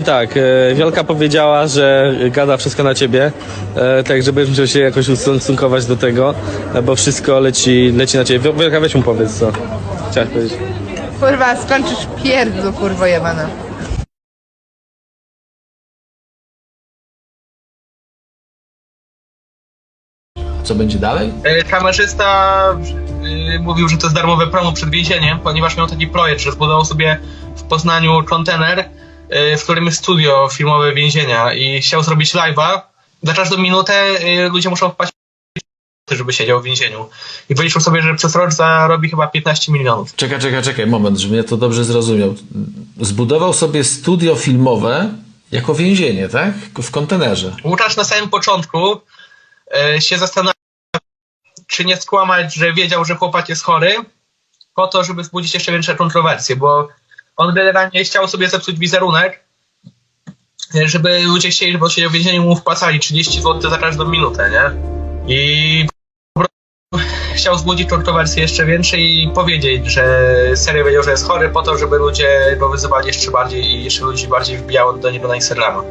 Tak, e, Wiolka powiedziała, że gada wszystko na ciebie, e, tak żebyś musiał się jakoś ustosunkować do tego, e, bo wszystko leci, leci na ciebie. Wiol- Wiolka, weź mu powiedz co. Chciałaś powiedzieć. Kurwa, skończysz pierdzu, kurwo jebana. Co będzie dalej? E, Kamerzysta y, mówił, że to jest darmowe promo przed więzieniem, ponieważ miał taki projekt, że zbudował sobie w Poznaniu kontener, w którym jest studio filmowe więzienia i chciał zrobić live'a. Za każdą minutę y, ludzie muszą wpaść żeby siedział w więzieniu. I wyliczył sobie, że przez rok zarobi chyba 15 milionów. Czekaj, czekaj, czekaj, moment, żebym ja to dobrze zrozumiał. Zbudował sobie studio filmowe jako więzienie, tak? W kontenerze. Łukasz na samym początku e, się zastanawiał, czy nie skłamać, że wiedział, że chłopak jest chory, po to, żeby wzbudzić jeszcze większe kontrowersje, bo on generalnie chciał sobie zepsuć wizerunek, e, żeby ludzie chcieli, żeby siedział w więzieniu, mu wpłacali 30 zł za każdą minutę, nie? I chciał wzbudzić kontrowersje jeszcze większe i powiedzieć, że serio wiedział, że jest chory, po to, żeby ludzie go wyzywali jeszcze bardziej i jeszcze ludzi bardziej wbijało do niego na Instagrama.